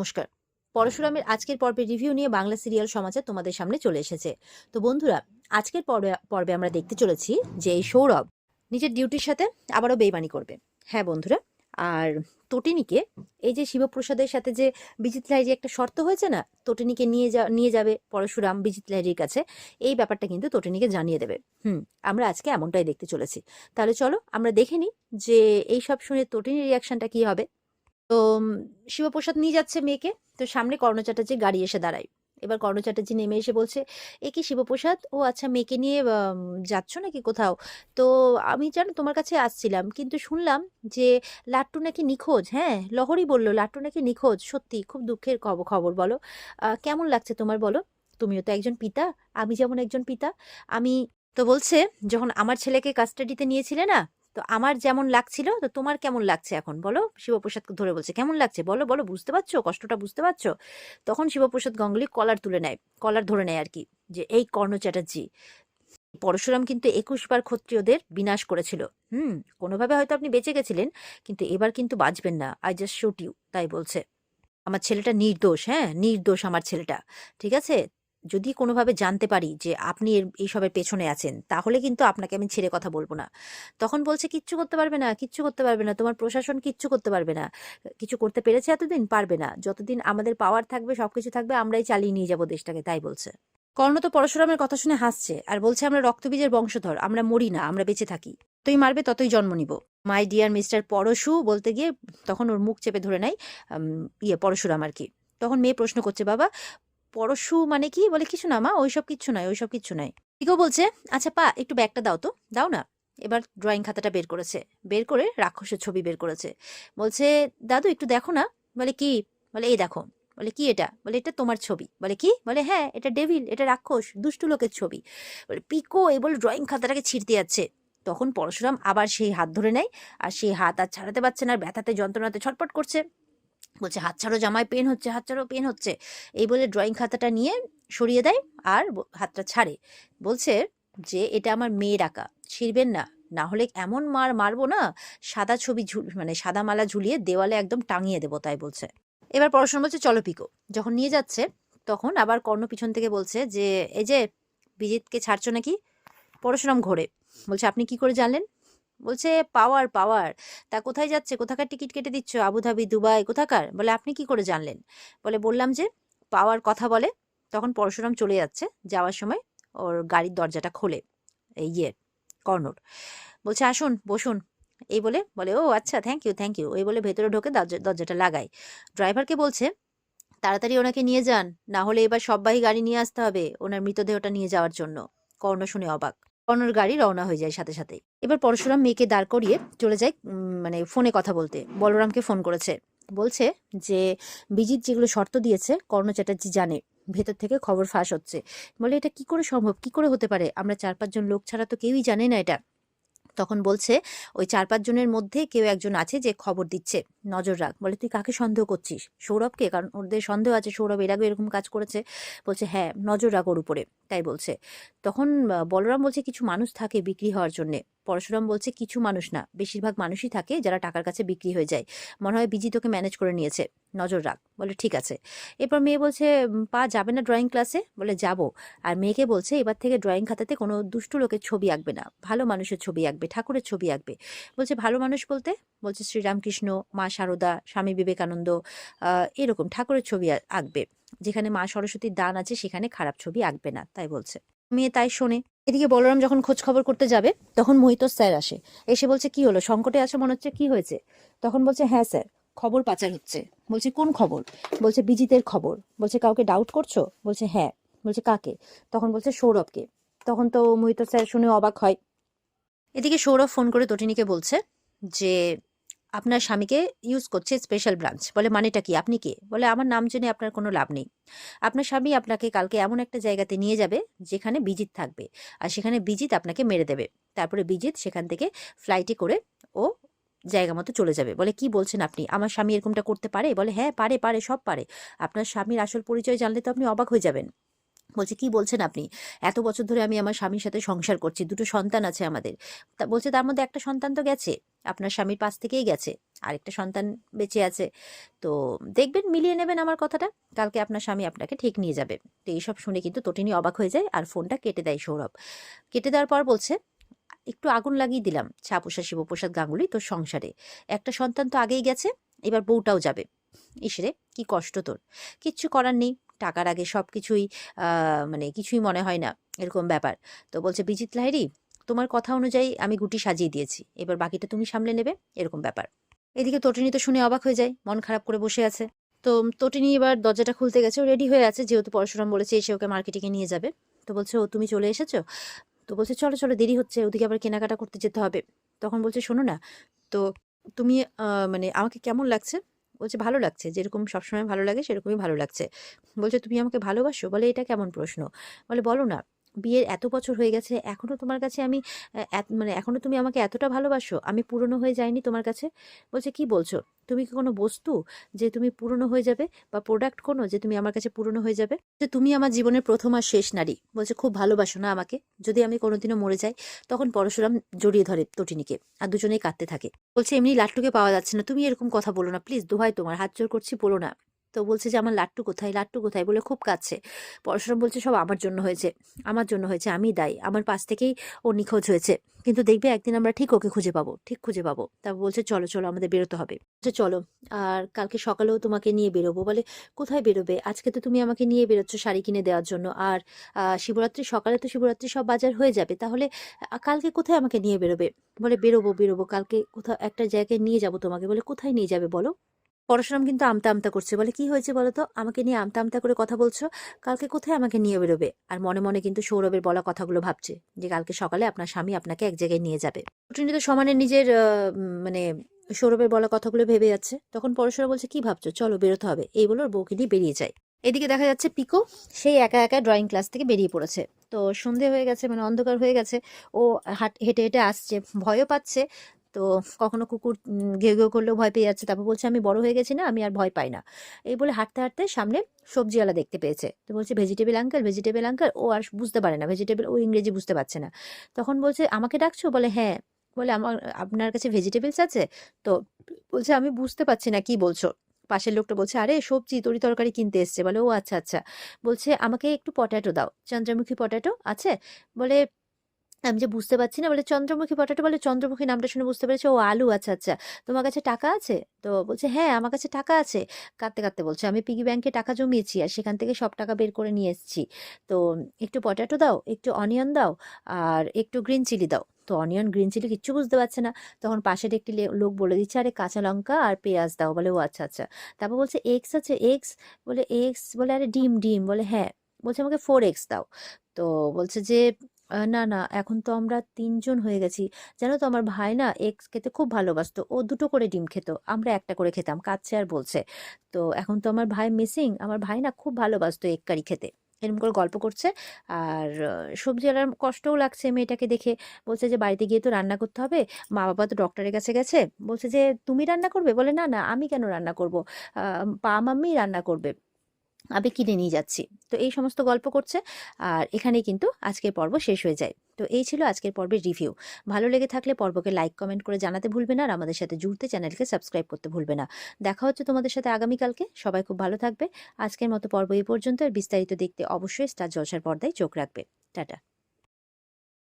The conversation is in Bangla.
নমস্কার। পরশুরামের আজকের পর্বে রিভিউ নিয়ে বাংলা সিরিয়াল সমাচার তোমাদের সামনে চলে এসেছে। তো বন্ধুরা আজকের পর্বে পর্বে আমরা দেখতে চলেছি যে এই সৌরভ নিজের ডিউটির সাথে আবারও বেইমানি করবে। হ্যাঁ বন্ধুরা আর তটিনীকে এই যে শিবপ্রসাদের সাথে যে বিজিত লাহিরি একটা শর্ত হয়েছে না তটিনীকে নিয়ে যা নিয়ে যাবে পরশুরাম বিজিত লাহিরির কাছে এই ব্যাপারটা কিন্তু তটিনীকে জানিয়ে দেবে। হুম আমরা আজকে এমনটাই দেখতে চলেছি। তাহলে চলো আমরা দেখে নিই যে এই সব শুনে তটিনীর রিয়াকশনটা কি হবে। তো শিবপ্রসাদ নিয়ে যাচ্ছে মেয়েকে। তো সামনে কর্ণ চ্যাটার্জির গাড়ি এসে দাঁড়ায়। এবার কর্ণ চ্যাটার্জি নেমে এসে বলছে, এ কি শিবপ্রসাদ? ও আচ্ছা মেয়েকে নিয়ে যাচ্ছ নাকি কোথাও? তো আমি জানো তোমার কাছে আসছিলাম, কিন্তু শুনলাম যে লাট্টু নাকি নিখোঁজ। হ্যাঁ লহরি বলল, লাট্টু নাকি নিখোঁজ? সত্যি, খুব দুঃখের খবর বলো। কেমন লাগছে তোমার বলো? তুমিও তো একজন পিতা, আমি যেমন একজন পিতা। আমি তো বলছে, যখন আমার ছেলেকে কাস্টাডিতে নিয়েছিলে না তো আমার যেমন লাগছিল, তো তোমার কেমন লাগছে এখন? বলো শিবপ্রসাদকে ধরে বলছে, কেমন লাগছে? বলো বলো, বুঝতে পারছ? কষ্টটা বুঝতে পারছ? তখন শিবপ্রসাদ গঙ্গুলি কলার তুলে নেয়, কলার ধরে নেয় আর কি যে এই কর্ণ চ্যাটার্জি, পরশুরাম কিন্তু একুশ বার ক্ষত্রিয়দের বিনাশ করেছিল। হুম, কোনোভাবে হয়তো আপনি বেঁচে গেছিলেন, কিন্তু এবার কিন্তু বাঁচবেন না। আই জাস্ট শুট ইউ তাই বলছে। আমার ছেলেটা নির্দোষ হ্যাঁ নির্দোষ আমার ছেলেটা, ঠিক আছে? যদি কোনোভাবে জানতে পারি যে আপনি এইসবের পেছনে আছেন তাহলে কিন্তু আপনাকে আমি ছেড়ে কথা বলব না। তখন বলছে কিচ্ছু করতে পারবে না কিচ্ছু করতে পারবে না তোমার প্রশাসন কিচ্ছু করতে পারবে না কিছু করতে পেরেছে এতদিন? পারবে না। যতদিন আমাদের পাওয়ার থাকবে সবকিছু থাকবে আমরাই চালিয়ে নিয়ে যাব দেশটাকে। তাই বলছে। কর্ণ তো পরশুরামের কথা শুনে হাসছে আর বলছে আমরা রক্তবীজের বংশধর আমরা মরি না আমরা বেঁচে থাকি। তুই মারবে ততই জন্ম নিব। মাই ডিয়ার মিস্টার পরশু বলতে গিয়ে তখন ওর মুখ চেপে ধরে উম, ইয়ে পরশুরাম আর কি। তখন মেয়ে প্রশ্ন করছে বাবা পরশু মানে কি? বলে কিছু না, মা। ওইসব কিচ্ছু নয়, ওইসব কিচ্ছু নয়। কেউ বলছে আচ্ছা পা, একটু ব্যাগটা দাও তো। দাও না? এবার ড্রয়িং খাতাটা বের করেছে। বের করে রাক্ষসের ছবি বের করেছে। বলছে, দাদু, একটু দেখো না। বলে, কি? বলে, এই দেখো। বলে, কি এটা? বলে, এটা তোমার ছবি। বলে, কি? বলে হ্যাঁ এটা ডেভিল এটা রাক্ষস, দুষ্টু লোকের ছবি। বলে, পিকো, এই বলে ড্রয়িং খাতাটাকে ছিঁড়তে যাচ্ছে। তখন পরশুরাম আবার সেই হাত ধরে নেয়, আর সেই হাত আর ছাড়াতে পারছে না, আর ব্যথাতে যন্ত্রণাতে ছটপট করছে। বলছে হাত ছাড়ো জামায় পেন হচ্ছে হাত ছাড়ো পেন হচ্ছে। এই বলে ড্রয়িং খাতাটা নিয়ে সরিয়ে দেয় আর হাতটা ছাড়ে। বলছে যে, এটা আমার মেয়ের আঁকা, ছিঁড়বেন না। না হলে এমন মার মারবো না, সাদা ছবি মানে সাদা মালা ঝুলিয়ে দেওয়ালে একদম টাঙিয়ে দেবো, তাই বলছে। এবার পড়াশোনা বলছে, চলো পিকো। যখন নিয়ে যাচ্ছে, তখন আবার কর্ণ পিছন থেকে বলছে যে, এই যে, বিজিতকে ছাড়ছো নাকি? পরশুরাম ঘোরে। বলছে, আপনি কি করে জানলেন? বলছে, পাওয়ার পাওয়ার। তা কোথায় যাচ্ছে? কোথাকার টিকিট কেটে দিচ্ছ? আবুধাবি, দুবাই, কোথাকার? বলে, আপনি কি করে জানলেন? বলে, বললাম যে, পাওয়ার কথা বলে, তখন পরশুরাম চলে যাচ্ছে যাওয়ার সময়। ওর গাড়ির দরজাটা খোলে, এই ইয়ে কর্ণর। বলছে, আসুন, বসুন। এই বলে বলে, ও আচ্ছা থ্যাংক ইউ থ্যাংক ইউ এই বলে, ভেতরে ঢোকে দরজা, দরজাটা লাগায়। ড্রাইভারকে বলছে, তাড়াতাড়ি ওনাকে নিয়ে যান, না হলে এবার সববাই গাড়ি নিয়ে আসতে হবে, ওনার মৃতদেহটা নিয়ে যাওয়ার জন্য। কর্ণ শুনে অবাক। কর্ণর গাড়ি রওনা হয়ে যায় সাথে সাথে এবার পরশুরাম মেয়েকে দাঁড় করিয়ে চলে যায় মানে ফোনে কথা বলতে। বলরামকে ফোন করেছে। বলছে যে বিজিৎ যেগুলো শর্ত দিয়েছে, কর্ণ চ্যাটার্জি জানে। ভেতর থেকে খবর ফাঁস হচ্ছে। বলে, এটা কি করে সম্ভব? কি করে হতে পারে? আমরা চার পাঁচজন লোক ছাড়া তো কেউই জানে না এটা। তখন বলছে, ওই চার পাঁচজনের মধ্যে কেউ একজন আছে যে খবর দিচ্ছে। নজর রাখ। বলে, তুই কাকে সন্দেহ করছিস? সৌরভকে কারণ ওদের সন্দেহ আছে, সৌরভ এর আগে এরকম কাজ করেছে। বলছে হ্যাঁ নজর রাখ ওর উপরে। তাই বলছে। তখন বলরাম বলছে, কিছু মানুষ থাকে বিক্রি হওয়ার জন্য। পরশুরাম বলছে, কিছু মানুষ না, বেশিরভাগ মানুষই থাকে যারা টাকার কাছে বিক্রি হয়ে যায়। মনে হয় বিজি তোকে ম্যানেজ করে নিয়েছে। নজর রাখ। বলে, ঠিক আছে। এরপর মেয়ে বলছে, পা যাবে না ড্রয়িং ক্লাসে বলে, যাব। আর মেয়েকে বলছে, এবার থেকে ড্রয়িং খাতাতে কোনো দুষ্টু লোকের ছবি আঁকবে না। ভালো মানুষের ছবি আঁকবে, ঠাকুরের ছবি আঁকবে। বলছে, ভালো মানুষ বলতে? বলছে, শ্রীরামকৃষ্ণ, মা শারদা স্বামী বিবেকানন্দ এরকম ঠাকুরের ছবি আঁকবে। যেখানে মা সরস্বতীর দান আছে, সেখানে খারাপ ছবি আঁকবে না। তাই বলছে। মেয়ে তাই শোনে। এদিকে বলরাম যখন খোঁজ খবর করতে যাবে, তখন মোহিত স্যার আসে। এসে বলছে, কি হলো? সংকটে আছে মনে হচ্ছে? কি হয়েছে? তখন বলছে হ্যাঁ স্যার, খবর পাচার হচ্ছে। বলছে, কোন খবর? বলছে, বিজিতের খবর। বলছে, কাউকে ডাউট করছ? বলছে হ্যাঁ। বলছে, কাকে? তখন বলছে, সৌরভকে। তখন তো মোহিত স্যার শুনে অবাক হয়। এদিকে সৌরভ ফোন করে তটিনীকে বলছে যে আপনার স্বামীকে ইউজ করছে স্পেশাল ব্রাঞ্চ বলে, মানেটা কি? আপনি কে? বলে, আমার নাম জেনে আপনার কোনো লাভ নেই। আপনার স্বামী আপনাকে কালকে এমন একটা জায়গাতে নিয়ে যাবে, যেখানে বিজিত থাকবে। আর সেখানে বিজিত আপনাকে মেরে দেবে। তারপরে বিজিত সেখান থেকে ফ্লাইটে করে ও জায়গা মতো চলে যাবে। বলে, কি বলছেন আপনি? আমার স্বামী এরকমটা করতে পারে? বলে হ্যাঁ পারে পারে, সব পারে। আপনার স্বামীর আসল পরিচয় জানলে তো আপনি অবাক হয়ে যাবেন। বলছে, কি বলছেন আপনি? এত বছর ধরে আমি আমার স্বামীর সাথে সংসার করছি, দুটো সন্তান আছে আমাদের। তা বলছে, তার মধ্যে একটা সন্তান তো গেছে, আপনার স্বামীর পাশ থেকেই গেছে, আরেকটা সন্তান বেঁচে আছে। তো দেখবেন, মিলিয়ে নেবেন আমার কথাটা, কালকে আপনার স্বামী আপনাকে ঠিক নিয়ে যাবে। তো এইসব শুনে কিন্তু তটিনী অবাক হয়ে যায় আর ফোনটা কেটে দেয় সৌরভ। কেটে দেওয়ার পর বলছে, একটু আগুন লাগিয়ে দিলাম ছাপুষা শিবপ্রসাদ, গাঙ্গুলি তোর সংসারে। একটা সন্তান তো আগেই গেছে, এবার বউটাও যাবে। ইসরে কি কষ্ট তোর, কিচ্ছু করার নেই। টাকার আগে সব কিছুই মানে কিছুই মনে হয় না, এরকম ব্যাপার। তো বলছে, বিজিত লাহিরি তোমার কথা অনুযায়ী আমি গুটি সাজিয়ে দিয়েছি, এবার বাকিটা তুমি সামলে নেবে এরকম ব্যাপার। এদিকে তটিনী তো শুনে অবাক হয়ে যায়, মন খারাপ করে বসে আছে। তো তটিনী এবার দরজাটা খুলতে গেছে রেডি হয়ে আছে, যেহেতু পরশুরাম বলেছে এসে ওকে মার্কেটিংয়ে নিয়ে যাবে। তো বলছে, ও, তুমি চলে এসেছ? তো বলছে, চলো চলো, দেরি হচ্ছে, ওদিকে আবার কেনাকাটা করতে যেতে হবে। তখন বলছে, শোনো না, তো তুমি মানে আমাকে কেমন লাগছে? বলছে, ভালো লাগছে। যেরকম সবসময় ভালো লাগে, সেরকমই ভালো লাগছে। বলছে, তুমি আমাকে ভালোবাসো? বলে, এটা কেমন প্রশ্ন? বলে, বলো না। বিয়ের এত বছর হয়ে গেছে, এখনও তোমার কাছে আমি মানে এখনও তুমি আমাকে এতটা ভালোবাসো, আমি পুরনো হয়ে যাইনি তোমার কাছে? বলছে, কি বলছো? তুমি কি কোনো বস্তু যে তুমি পুরনো হয়ে যাবে বা প্রোডাক্ট কোনো যে তুমি আমার কাছে পুরনো হয়ে যাবে? যে তুমি আমার জীবনের প্রথম আর শেষ নারী। বলছে, খুব ভালোবাসো না আমাকে। যদি আমি কোনোদিনও মরে যাই, তখন পরশুরাম জড়িয়ে ধরে তটিনীকে আর দুজনেই কাঁদতে থাকে। বলছে, এমনি লাট্টুকে পাওয়া যাচ্ছে না। তুমি এরকম কথা বলো না, প্লিজ দোহাই তোমার হাত জোর করছি বলো না তো বলছে যে, আমার লাট্টু কোথায়? লাট্টু কোথায়? বলে, খুব কাঁদছে পরশুরাম বলছে, সব আমার জন্য হয়েছে। আমার জন্য হয়েছে, আমি দায়ী। আমার পাশ থেকেই ও নিখোঁজ হয়েছে। কিন্তু দেখবে একদিন আমরা ঠিক ওকে খুঁজে পাবো, ঠিক খুঁজে পাবো। তারপর বলছে, চলো চলো, আমাদের বেরোতে হবে। বলছে, চলো, আর কালকে সকালেও তোমাকে নিয়ে বেরোবো। বলে, কোথায় বেরোবে? আজকে তো তুমি আমাকে নিয়ে বেরোচ্ছ শাড়ি কিনে দেওয়ার জন্য। আর শিবরাত্রি, সকালে তো শিবরাত্রি সব বাজার হয়ে যাবে। তাহলে কালকে কোথায় আমাকে নিয়ে বেরোবে? বলে, বেরোবো বেরোবো। কালকে কোথাও একটা জায়গায় নিয়ে যাব তোমাকে। বলে, কোথায় নিয়ে যাবে বলো? পরশুরাম কিন্তু আমতা আমতা করছে। বলে, কি হয়েছে বলো তো আমাকে নিয়ে আমতা আমতা করে কথা বলছো? কালকে কোথায় আমাকে নিয়ে বেরোবে? আর মনে মনে কিন্তু সৌরভের বলা কথাগুলো ভাবছে যে, কালকে সকালে আপনার স্বামী আপনাকে এক জায়গায় নিয়ে যাবে। টুনি তো সমানে নিজের মানে সৌরভের বলা কথাগুলো ভেবে যাচ্ছে। তখন পরশুরা বলছে, কি ভাবছ? চলো বেরোতে হবে। এই বলে ওর বউকে নিয়ে বেরিয়ে যায়। এদিকে দেখা যাচ্ছে পিকো সেই একা একা ড্রয়িং ক্লাস থেকে বেরিয়ে পড়েছে। তো সন্ধে হয়ে গেছে মানে অন্ধকার হয়ে গেছে। ও হাট, হেঁটে হেঁটে আসছে। ভয়ও পাচ্ছে। তো কখনো কুকুর ঘেউ ঘেউ করলেও ভয় পেয়ে যাচ্ছে। তারপর বলছে, আমি বড় হয়ে গেছি না, আমি আর ভয় পাই না। এই বলে হাঁটতে হাঁটতে সামনে সবজিওয়ালা দেখতে পেয়েছে। তো বলছে ভেজিটেবল আঙ্কেল ভেজিটেবল আঙ্কেল ও আর বুঝতে পারে না। ভেজিটেবল ও ইংরেজি বুঝতে পারছে না। তখন বলছে, আমাকে ডাকছো? বলে হ্যাঁ। বলে, আমার, আপনার কাছে ভেজিটেবলস আছে? তো বলছে, আমি বুঝতে পারছি না, কি বলছো? পাশের লোকটা বলছে, আরে, সবজি তরি তরকারি কিনতে এসছে। বলে, ও আচ্ছা আচ্ছা। বলছে, আমাকে একটু পটাটো দাও। চন্দ্রমুখী পটাটো আছে? বলে আমি যে বুঝতে পারছি না, বলে চন্দ্রমুখী, পটাটো বলে চন্দ্রমুখী নামটা শুনে বুঝতে পেরেছে, ও আলু আচ্ছা আচ্ছা। তোমার কাছে টাকা আছে? তো বলছে হ্যাঁ আমার কাছে টাকা আছে। কাঁদতে কাঁদতে বলছে, আমি পিগি ব্যাংকে টাকা জমিয়েছি আর সেখান থেকে সব টাকা বের করে নিয়ে এসেছি। তো একটু পটাটো দাও, একটু অনিয়ন দাও আর একটু গ্রিন চিলি দাও। তো অনিয়ন, গ্রিন চিলি কিচ্ছু বুঝতে পারছে না। তখন পাশের একটি লোক বলে দিচ্ছে, আরে, কাঁচা লঙ্কা আর পেঁয়াজ দাও। বলে, ও আচ্ছা আচ্ছা। তারপর বলছে, এক্স আছে, এক্স। বলে এক্স? বলে, আরে, ডিম ডিম। বলে হ্যাঁ। বলছে, আমাকে ফোর এক্স দাও। তো বলছে যে না না, এখন তো আমরা তিনজন হয়ে গেছি। জানো তো আমার ভাই না এগস খেতে খুব ভালোবাসতো। ও দুটো করে ডিম খেত। আমরা একটা করে খেতাম কাচ্ছে আর বলছে। তো এখন তো আমার ভাই মিসিং আমার ভাই না খুব ভালোবাসতো এগ কারি খেতে। এরকম করে গল্প করছে। আর সবজি আলার কষ্টও লাগছে মেয়েটাকে দেখে। বলছে যে, বাড়িতে গিয়ে তো রান্না করতে হবে। মা বাবা তো ডক্টরের কাছে গেছে। বলছে যে, তুমি রান্না করবে? বলে, না না, আমি কেন রান্না করব? পা মাম্মি রান্না করবে। আমি কিনে নিয়ে যাচ্ছি। তো এই সমস্ত গল্প করছে। আর এখানেই কিন্তু আজকের পর্ব শেষ হয়ে যায়। তো এই ছিল আজকের পর্বের রিভিউ ভালো লেগে থাকলে পর্বকে লাইক কমেন্ট করে জানাতে ভুলবে না। আর আমাদের সাথে জুড়তে চ্যানেলকে সাবস্ক্রাইব করতে ভুলবে না। দেখা হচ্ছে তোমাদের সাথে আগামীকালকে। সবাই খুব ভালো থাকবে। আজকের মতো পর্ব এই পর্যন্ত। আর বিস্তারিত দেখতে অবশ্যই স্টার জলসার পর্দায় চোখ রাখবে। টাটা।